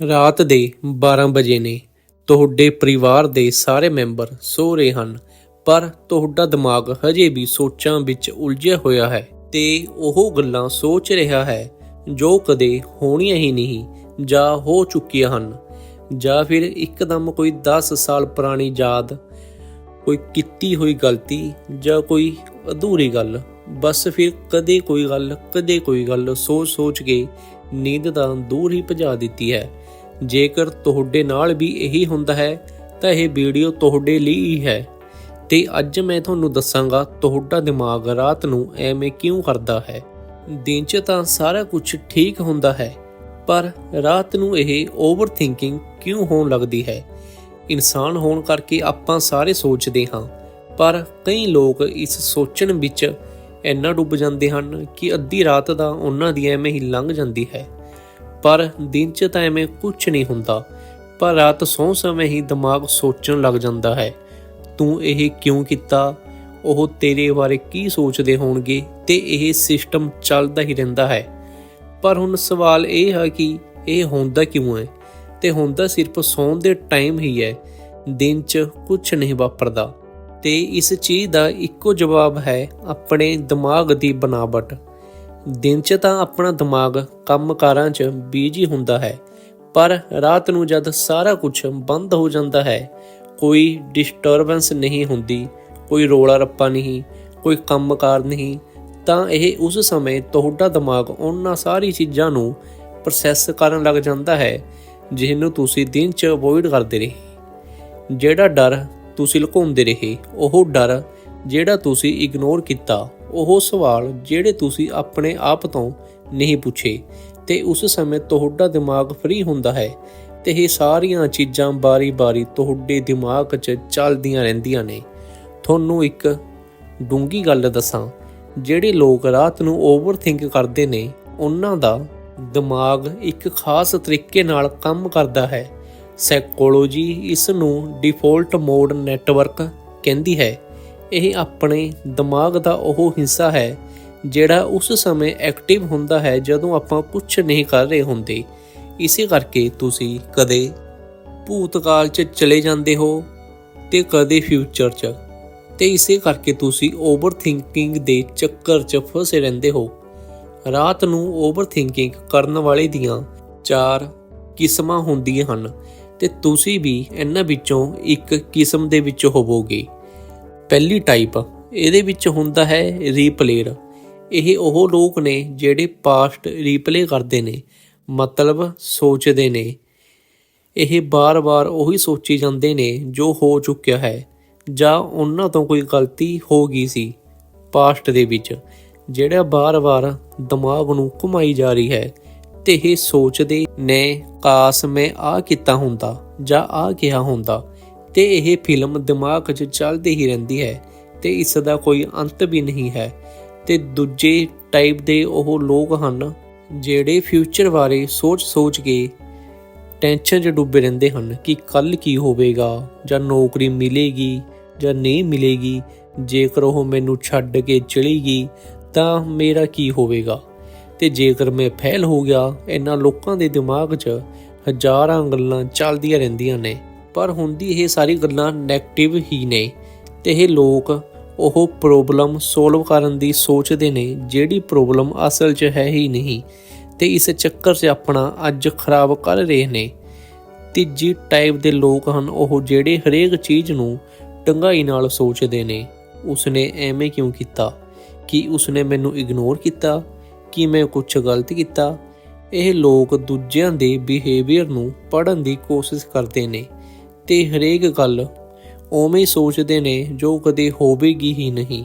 ਰਾਤ ਦੇ 12 ਵਜੇ ਨੇ ਤੁਹਾਡੇ ਪਰਿਵਾਰ ਦੇ ਸਾਰੇ ਮੈਂਬਰ ਸੋ ਰਹੇ ਹਨ, ਪਰ ਤੁਹਾਡਾ ਦਿਮਾਗ ਹਜੇ ਵੀ ਸੋਚਾਂ ਵਿੱਚ ਉਲਝਿਆ ਹੋਇਆ ਹੈ ਤੇ ਉਹ ਗੱਲਾਂ ਸੋਚ ਰਿਹਾ ਹੈ ਜੋ ਕਦੇ ਹੋਣੀਆਂ ਹੀ ਨਹੀਂ ਜਾਂ ਹੋ ਚੁੱਕੀਆਂ ਹਨ। ਜਾਂ ਫਿਰ ਇੱਕਦਮ ਕੋਈ 10 ਸਾਲ ਪੁਰਾਣੀ ਯਾਦ, ਕੋਈ ਕੀਤੀ ਹੋਈ ਗਲਤੀ ਜਾਂ ਕੋਈ ਅਧੂਰੀ ਗੱਲ, ਬਸ ਫਿਰ ਕਦੇ ਕੋਈ ਗੱਲ, ਕਦੇ ਕੋਈ ਗੱਲ ਸੋਚ ਸੋਚ ਕੇ ਨੀਂਦ ਤਾਂ ਦੂਰ ਹੀ ਭਜਾ ਦਿੱਤੀ ਹੈ। ਜੇਕਰ ਤੁਹਾਡੇ ਨਾਲ ਵੀ ਇਹੀ ਹੁੰਦਾ ਹੈ, ਤਾਂ ਇਹ ਵੀਡੀਓ ਤੁਹਾਡੇ ਲਈ ਹੀ ਹੈ। ਤੇ ਅੱਜ ਮੈਂ ਤੁਹਾਨੂੰ ਦੱਸਾਂਗਾ ਤੁਹਾਡਾ ਦਿਮਾਗ ਰਾਤ ਨੂੰ ਐਵੇਂ ਕਿਉਂ ਕਰਦਾ ਹੈ। ਦਿਨ 'ਚ ਤਾਂ ਸਾਰਾ ਕੁਝ ਠੀਕ ਹੁੰਦਾ ਹੈ, ਪਰ ਰਾਤ ਨੂੰ ਇਹ ਓਵਰ ਥਿੰਕਿੰਗ ਕਿਉਂ ਹੋਣ ਲੱਗਦੀ ਹੈ? ਇਨਸਾਨ ਹੋਣ ਕਰਕੇ ਆਪਾਂ ਸਾਰੇ ਸੋਚਦੇ ਹਾਂ, ਪਰ ਕਈ ਲੋਕ ਇਸ ਸੋਚਣ ਵਿੱਚ ਇੰਨਾ ਡੁੱਬ ਜਾਂਦੇ ਹਨ ਕਿ ਅੱਧੀ ਰਾਤ ਦਾ ਉਹਨਾਂ ਦੀ ਐਵੇਂ ਹੀ ਲੰਘ ਜਾਂਦੀ ਹੈ। ਪਰ ਦਿਨ 'ਚ ਤਾਂ ਐਵੇਂ ਕੁਝ ਨਹੀਂ ਹੁੰਦਾ, ਪਰ ਰਾਤ ਸੌਂ ਸਮੇਂ ਹੀ ਦਿਮਾਗ ਸੋਚਣ ਲੱਗ ਜਾਂਦਾ ਹੈ। ਤੂੰ ਇਹ ਕਿਉਂ ਕੀਤਾ? ਉਹ ਤੇਰੇ ਬਾਰੇ ਕੀ ਸੋਚਦੇ ਹੋਣਗੇ? ਤੇ ਇਹ ਸਿਸਟਮ ਚੱਲਦਾ ਹੀ ਰਹਿੰਦਾ ਹੈ। ਪਰ ਹੁਣ ਸਵਾਲ ਇਹ ਹੈ ਕਿ ਇਹ ਹੁੰਦਾ ਕਿਉਂ ਹੈ? ਤੇ ਹੁੰਦਾ ਸਿਰਫ ਸੌਣ ਦੇ ਟਾਈਮ ਹੀ ਹੈ। ਦਿਨ 'ਚ ਕੁਝ ਨਹੀਂ ਵਾਪਰਦਾ। ਤੇ ਇਸ ਚੀਜ਼ ਦਾ ਇੱਕੋ ਜਵਾਬ ਹੈ ਆਪਣੇ ਦਿਮਾਗ ਦੀ ਬਣਾਵਟ ਦਿਨ 'ਚ ਤਾਂ ਆਪਣਾ ਦਿਮਾਗ ਕੰਮਕਾਰਾਂ 'ਚ ਬੀਜੀ ਹੁੰਦਾ ਹੈ, ਪਰ ਰਾਤ ਨੂੰ ਜਦ ਸਾਰਾ ਕੁਝ ਬੰਦ ਹੋ ਜਾਂਦਾ ਹੈ, ਕੋਈ ਡਿਸਟਰਬੈਂਸ ਨਹੀਂ ਹੁੰਦੀ, ਕੋਈ ਰੋਲਾ ਰੱਪਾ ਨਹੀਂ, ਕੋਈ ਕੰਮਕਾਰ ਨਹੀਂ, ਤਾਂ ਇਹ ਉਸ ਸਮੇਂ ਤੁਹਾਡਾ ਦਿਮਾਗ ਉਹਨਾਂ ਸਾਰੀ ਚੀਜ਼ਾਂ ਨੂੰ ਪ੍ਰੋਸੈਸ ਕਰਨ ਲੱਗ ਜਾਂਦਾ ਹੈ, ਜਿਹਨੂੰ ਤੁਸੀਂ ਦਿਨ 'ਚ ਅਵੋਇਡ ਕਰਦੇ ਰਹੇ। ਜਿਹੜਾ ਡਰ ਤੁਸੀਂ ਲੁਕਾਉਂਦੇ ਰਹੇ, ਉਹ ਡਰ ਜਿਹੜਾ ਤੁਸੀਂ ਇਗਨੋਰ ਕੀਤਾ ਉਹ ਸਵਾਲ ਜਿਹੜੇ ਤੁਸੀਂ ਆਪਣੇ ਆਪ ਤੋਂ ਨਹੀਂ ਪੁੱਛੇ ਤੇ ਉਸ ਸਮੇਂ ਤੁਹਾਡਾ ਦਿਮਾਗ ਫ੍ਰੀ ਹੁੰਦਾ ਹੈ ਤੇ ਇਹ ਸਾਰੀਆਂ ਚੀਜ਼ਾਂ ਬਾਰੀ-ਬਾਰੀ ਤੁਹਾਡੇ ਦਿਮਾਗ 'ਚ ਚੱਲਦੀਆਂ ਰਹਿੰਦੀਆਂ ਨੇ। ਤੁਹਾਨੂੰ ਇੱਕ ਡੂੰਗੀ ਗੱਲ ਦੱਸਾਂ, ਜਿਹੜੇ ਲੋਕ ਰਾਤ ਨੂੰ ਓਵਰਥਿੰਕ ਕਰਦੇ ਨੇ, ਉਹਨਾਂ ਦਾ ਦਿਮਾਗ ਇੱਕ ਖਾਸ ਤਰੀਕੇ ਨਾਲ ਕੰਮ ਕਰਦਾ ਹੈ। ਸਾਈਕੋਲੋਜੀ ਇਸ ਨੂੰ ਡਿਫਾਲਟ ਮੋਡ ਨੈਟਵਰਕ ਕਹਿੰਦੀ ਹੈ। ਇਹ ਆਪਣੇ ਦਿਮਾਗ ਦਾ ਉਹ ਹਿੱਸਾ ਹੈ ਜਿਹੜਾ ਉਸ ਸਮੇਂ ਐਕਟਿਵ ਹੁੰਦਾ ਹੈ ਜਦੋਂ ਆਪਾਂ ਕੁਝ ਨਹੀਂ ਕਰ ਰਹੇ ਹੁੰਦੇ। ਇਸੇ ਕਰਕੇ ਤੁਸੀਂ ਕਦੇ ਭੂਤਕਾਲ 'ਚ ਚਲੇ ਜਾਂਦੇ ਹੋ ਤੇ ਕਦੇ ਫਿਊਚਰ 'ਚ। ਤੇ ਇਸੇ ਕਰਕੇ ਤੁਸੀਂ ਓਵਰਥਿੰਕਿੰਗ ਦੇ ਚੱਕਰ 'ਚ ਫਸੇ ਰਹਿੰਦੇ ਹੋ। ਰਾਤ ਨੂੰ ਓਵਰਥਿੰਕਿੰਗ ਕਰਨ ਵਾਲੇ ਦੀਆਂ ਚਾਰ ਕਿਸਮਾਂ ਹੁੰਦੀਆਂ ਹਨ ਤੇ ਤੁਸੀਂ ਵੀ ਇਹਨਾਂ ਵਿੱਚੋਂ ਇੱਕ ਕਿਸਮ ਦੇ ਵਿੱਚ ਹੋਵੋਗੇ। ਪਹਿਲੀ ਟਾਈਪ ਇਹਦੇ ਵਿੱਚ ਹੁੰਦਾ ਹੈ ਰੀਪਲੇਅਰ ਇਹ ਉਹ ਲੋਕ ਨੇ ਜਿਹੜੇ ਪਾਸਟ ਰੀਪਲੇ ਕਰਦੇ ਨੇ, ਮਤਲਬ ਸੋਚਦੇ ਨੇ। ਇਹ ਬਾਰ-ਬਾਰ ਉਹੀ ਸੋਚੀ ਜਾਂਦੇ ਨੇ ਜੋ ਹੋ ਚੁੱਕਿਆ ਹੈ, ਜਾਂ ਉਹਨਾਂ ਤੋਂ ਕੋਈ ਗਲਤੀ ਹੋ ਗਈ ਸੀ ਪਾਸਟ ਦੇ ਵਿੱਚ, ਜਿਹੜਾ ਬਾਰ-ਬਾਰ ਦਿਮਾਗ ਨੂੰ ਘੁਮਾਈ ਜਾ ਰਹੀ ਹੈ। ਤੇ ਇਹ ਸੋਚਦੇ ਨੇ, ਕਾਸ ਮੈਂ ਆ ਕੀਤਾ ਹੁੰਦਾ ਜਾਂ ਆ ਕਿਹਾ ਹੁੰਦਾ। ਤੇ ਇਹ ਫਿਲਮ ਦਿਮਾਗ 'ਚ ਚੱਲਦੀ ਹੀ ਰਹਿੰਦੀ ਹੈ ਤੇ ਇਸ ਦਾ ਕੋਈ ਅੰਤ ਵੀ ਨਹੀਂ ਹੈ। ਤੇ ਦੂਜੇ ਟਾਈਪ ਦੇ ਉਹ ਲੋਕ ਹਨ ਜਿਹੜੇ ਫਿਊਚਰ ਬਾਰੇ ਸੋਚ-ਸੋਚ ਕੇ ਟੈਨਸ਼ਨ 'ਚ ਡੁੱਬੇ ਰਹਿੰਦੇ ਹਨ ਕਿ ਕੱਲ ਕੀ ਹੋਵੇਗਾ ਜਾਂ ਨੌਕਰੀ ਮਿਲੇਗੀ ਜਾਂ ਨਹੀਂ ਮਿਲੇਗੀ। ਜੇਕਰ ਉਹ ਮੈਨੂੰ ਛੱਡ ਕੇ ਚਲੀ ਗਈ ਤਾਂ ਮੇਰਾ ਕੀ ਹੋਵੇਗਾ? ਤੇ ਜੇਕਰ ਮੈਂ ਫੇਲ ਹੋ ਗਿਆ, ਇਹਨਾਂ ਲੋਕਾਂ ਦੇ ਦਿਮਾਗ 'ਚ ਹਜ਼ਾਰਾਂ ਗੱਲਾਂ ਚੱਲਦੀਆਂ ਰਹਿੰਦੀਆਂ ਨੇ। ਪਰ ਹੁੰਦੀ ਇਹ ਸਾਰੀ ਗੱਲਾਂ 네ਗੇਟਿਵ ਹੀ ਨੇ ਤੇ ਇਹ ਲੋਕ ਉਹ ਪ੍ਰੋਬਲਮ ਸੋਲਵ ਕਰਨ ਦੀ ਸੋਚਦੇ ਨੇ ਜਿਹੜੀ ਪ੍ਰੋਬਲਮ ਅਸਲ 'ਚ ਹੈ ਹੀ ਨਹੀਂ ਤੇ ਇਸ ਚੱਕਰ 'ਚ ਆਪਣਾ ਅੱਜ ਖਰਾਬ ਕਰ ਰਹੇ ਨੇ। ਤੀਜੀ ਟਾਈਪ ਦੇ ਲੋਕ ਹਨ ਉਹ ਜਿਹੜੇ ਹਰੇਕ ਚੀਜ਼ ਨੂੰ ਡੰਗਾਈ ਨਾਲ ਸੋਚਦੇ ਨੇ। ਉਸਨੇ ਐਵੇਂ ਕਿਉਂ ਕੀਤਾ? ਕਿ ਉਸਨੇ ਮੈਨੂੰ ਇਗਨੋਰ ਕੀਤਾ? ਕਿ ਮੈਂ ਕੁਝ ਗਲਤ ਕੀਤਾ? ਇਹ ਲੋਕ ਦੂਜਿਆਂ ਦੇ ਬਿਹੇਵੀਅਰ ਨੂੰ ਪੜਨ ਦੀ ਕੋਸ਼ਿਸ਼ ਕਰਦੇ ਨੇ। ਤੇ ਹਰੇਕ ਗੱਲ ਉਵੇਂ ਸੋਚਦੇ ਨੇ ਜੋ ਕਦੇ ਹੋਵੇਗੀ ਹੀ ਨਹੀਂ।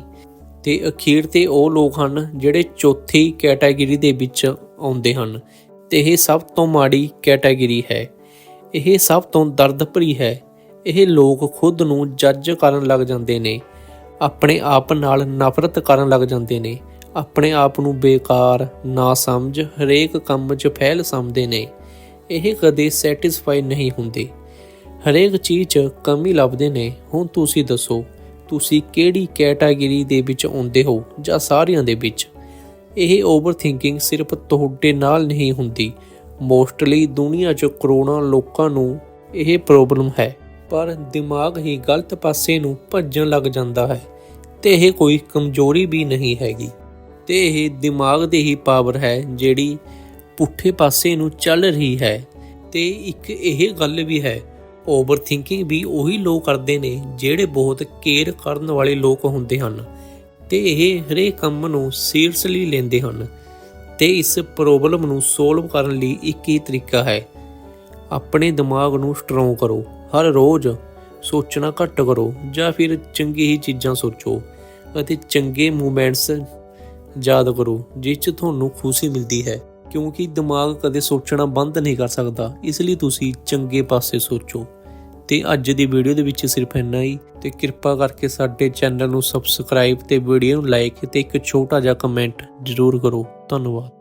ਤੇ ਅਖੀਰ ਤੇ ਉਹ ਲੋਕ ਹਨ ਜਿਹੜੇ ਚੌਥੀ ਕੈਟਾਗਰੀ ਦੇ ਵਿੱਚ ਆਉਂਦੇ ਹਨ ਤੇ ਇਹ ਸਭ ਤੋਂ ਮਾੜੀ ਕੈਟਾਗਰੀ ਹੈ। ਇਹ ਸਭ ਤੋਂ ਦਰਦ ਭਰੀ ਹੈ। ਇਹ ਲੋਕ ਖੁਦ ਨੂੰ ਜੱਜ ਕਰਨ ਲੱਗ ਜਾਂਦੇ ਨੇ, ਆਪਣੇ ਆਪ ਨਾਲ ਨਫ਼ਰਤ ਕਰਨ ਲੱਗ ਜਾਂਦੇ ਨੇ, ਆਪਣੇ ਆਪ ਨੂੰ ਬੇਕਾਰ ਨਾ ਸਮਝ ਹਰੇਕ ਕੰਮ 'ਚ ਫੈਲ ਸਮਝਦੇ ਨੇ। ਇਹ ਕਦੇ ਸੈਟੀਸਫਾਈ ਨਹੀਂ ਹੁੰਦੇ। ਹਰੇਕ ਚੀਜ਼ 'ਚ ਕਮੀ ਲੱਭਦੇ ਨੇ, ਹੁਣ ਤੁਸੀਂ ਦੱਸੋ, ਤੁਸੀਂ ਕਿਹੜੀ ਕੈਟਾਗਰੀ ਦੇ ਵਿੱਚ ਆਉਂਦੇ ਹੋ ਜਾਂ ਸਾਰਿਆਂ ਦੇ ਵਿੱਚ? ਇਹ ਓਵਰ ਥਿੰਕਿੰਗ ਸਿਰਫ ਤੁਹਾਡੇ ਨਾਲ ਨਹੀਂ ਹੁੰਦੀ। ਮੋਸਟਲੀ ਦੁਨੀਆ 'ਚ ਕਰੋੜਾਂ ਲੋਕਾਂ ਨੂੰ ਇਹ ਪ੍ਰੋਬਲਮ ਹੈ, ਪਰ ਦਿਮਾਗ ਹੀ ਗਲਤ ਪਾਸੇ ਨੂੰ ਭੱਜਣ ਲੱਗ ਜਾਂਦਾ ਹੈ ਤੇ ਇਹ ਕੋਈ ਕਮਜ਼ੋਰੀ ਵੀ ਨਹੀਂ ਹੈਗੀ। ਤੇ ਇਹ ਦਿਮਾਗ ਦੀ ਹੀ ਪਾਵਰ ਹੈ ਜਿਹੜੀ ਪੁੱਠੇ ਪਾਸੇ ਨੂੰ ਚੱਲ ਰਹੀ ਹੈ। ਤੇ ਇੱਕ ਇਹ ਗੱਲ ਵੀ ਹੈ ਓਵਰਥਿੰਕਿੰਗ ਵੀ ਉਹੀ ਲੋਕ ਕਰਦੇ ਨੇ ਜਿਹੜੇ ਬਹੁਤ ਕੇਅਰ ਕਰਨ ਵਾਲੇ ਲੋਕ ਹੁੰਦੇ ਹਨ ਤੇ ਇਹ ਹਰੇਕ ਕੰਮ ਨੂੰ ਸੀਰੀਅਸਲੀ ਲੈਂਦੇ ਹਨ ਤੇ ਇਸ ਪ੍ਰੋਬਲਮ ਨੂੰ ਸੋਲਵ ਕਰਨ ਲਈ ਇੱਕ ਹੀ ਤਰੀਕਾ ਹੈ। ਆਪਣੇ ਦਿਮਾਗ ਨੂੰ ਸਟਰੋਂਗ ਕਰੋ। ਹਰ ਰੋਜ਼ ਸੋਚਣਾ ਘੱਟ ਕਰੋ ਜਾਂ ਫਿਰ ਚੰਗੀ ਹੀ ਚੀਜ਼ਾਂ ਸੋਚੋ ਅਤੇ ਚੰਗੇ ਮੂਮੈਂਟਸ ਯਾਦ ਕਰੋ ਜਿਸ 'ਚ ਤੁਹਾਨੂੰ ਖੁਸ਼ੀ ਮਿਲਦੀ ਹੈ। ਕਿਉਂਕਿ ਦਿਮਾਗ ਕਦੇ ਸੋਚਣਾ ਬੰਦ ਨਹੀਂ ਕਰ ਸਕਦਾ, ਇਸ ਲਈ ਤੁਸੀਂ ਚੰਗੇ ਪਾਸੇ ਸੋਚੋ। ਤੇ ਅੱਜ ਦੀ ਵੀਡੀਓ ਦੇ ਵਿੱਚ ਸਿਰਫ ਇੰਨਾ ਹੀ। ਤੇ ਕਿਰਪਾ ਕਰਕੇ ਸਾਡੇ ਚੈਨਲ ਨੂੰ ਸਬਸਕ੍ਰਾਈਬ ਤੇ ਵੀਡੀਓ ਨੂੰ ਲਾਈਕ ਤੇ ਇੱਕ ਛੋਟਾ ਜਿਹਾ ਕਮੈਂਟ ਜ਼ਰੂਰ ਕਰੋ। ਧੰਨਵਾਦ।